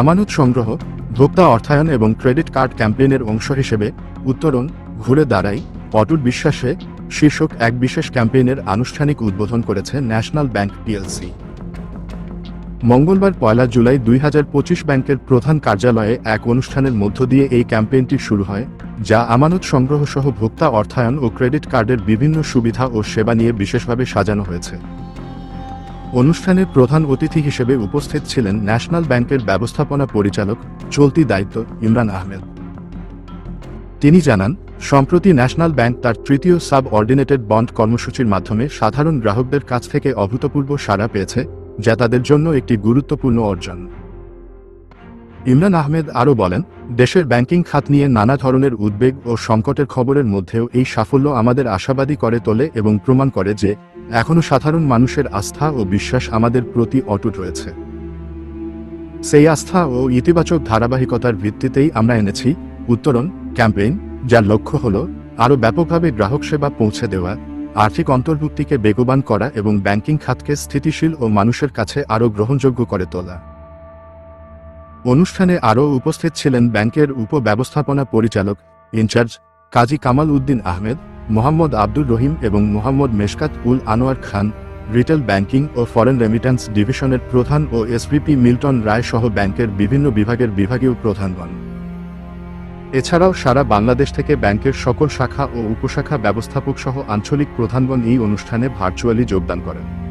আমানত সংগ্রহ, ভোক্তা অর্থায়ন এবং ক্রেডিট কার্ড ক্যাম্পেইনের অংশ হিসেবে উত্তরণ ঘুরে দাঁড়াই, অটুট বিশ্বাসে শীর্ষক এক বিশেষ ক্যাম্পেইনের আনুষ্ঠানিক উদ্বোধন করেছে ন্যাশনাল ব্যাংক পিএলসি। মঙ্গলবার পয়লা জুলাই দুই হাজার পঁচিশ ব্যাংকের প্রধান কার্যালয়ে এক অনুষ্ঠানের মধ্য দিয়ে এই ক্যাম্পেইনটি শুরু হয়, যা আমানত সংগ্রহ সহ ভোক্তা অর্থায়ন ও ক্রেডিট কার্ডের বিভিন্ন সুবিধা ও সেবা নিয়ে বিশেষভাবে সাজানো হয়েছে। অনুষ্ঠানে প্রধান অতিথি হিসেবে উপস্থিত ছিলেন ন্যাশনাল ব্যাংকের ব্যবস্থাপনা পরিচালক চলতি দায়িত্ব ইমরান আহমেদ। তিনি জানান, সম্প্রতি ন্যাশনাল ব্যাংক তার তৃতীয় সাব অর্ডিনেটেড বন্ড কর্মসূচির মাধ্যমে সাধারণ গ্রাহকদের কাছ থেকে অভূতপূর্ব সাড়া পেয়েছে, যা তাদের জন্য একটি গুরুত্বপূর্ণ অর্জন। ইমরান আহমেদ আরও বলেন, দেশের ব্যাংকিং খাত নিয়ে নানা ধরনের উদ্বেগ ও সংকটের খবরের মধ্যেও এই সাফল্য আমাদের আশাবাদী করে তোলে এবং প্রমাণ করে যে এখনও সাধারণ মানুষের আস্থা ও বিশ্বাস আমাদের প্রতি অটুট রয়েছে। সেই আস্থা ও ইতিবাচক ধারাবাহিকতার ভিত্তিতেই আমরা এনেছি, উত্তরণ, ক্যাম্পেইন, যার লক্ষ্য হল আরও ব্যাপকভাবে গ্রাহক সেবা পৌঁছে দেওয়া, আর্থিক অন্তর্ভুক্তিকে বেগবান করা এবং ব্যাংকিং খাতকে স্থিতিশীল ও মানুষের কাছে আরও গ্রহণযোগ্য করে তোলা। অনুষ্ঠানে আরও উপস্থিত ছিলেন ব্যাংকের উপব্যবস্থাপনা পরিচালক, ইনচার্জ কাজী কামাল উদ্দিন আহমেদ মোহাম্মদ আব্দুর রহিম এবং মোহাম্মদ মেশকাত উল আনোয়ার খান, রিটেল ব্যাংকিং ও ফরেন রেমিট্যান্স ডিভিশনের প্রধান ও এসপিপি মিল্টন রায় সহ ব্যাংকের বিভিন্ন বিভাগের বিভাগীয় প্রধানগণ। এছাড়াও সারা বাংলাদেশ থেকে ব্যাংকের সকল শাখা ও উপশাখা ব্যবস্থাপক সহ আঞ্চলিক প্রধানগণ এই অনুষ্ঠানে ভার্চুয়ালি যোগদান করেন।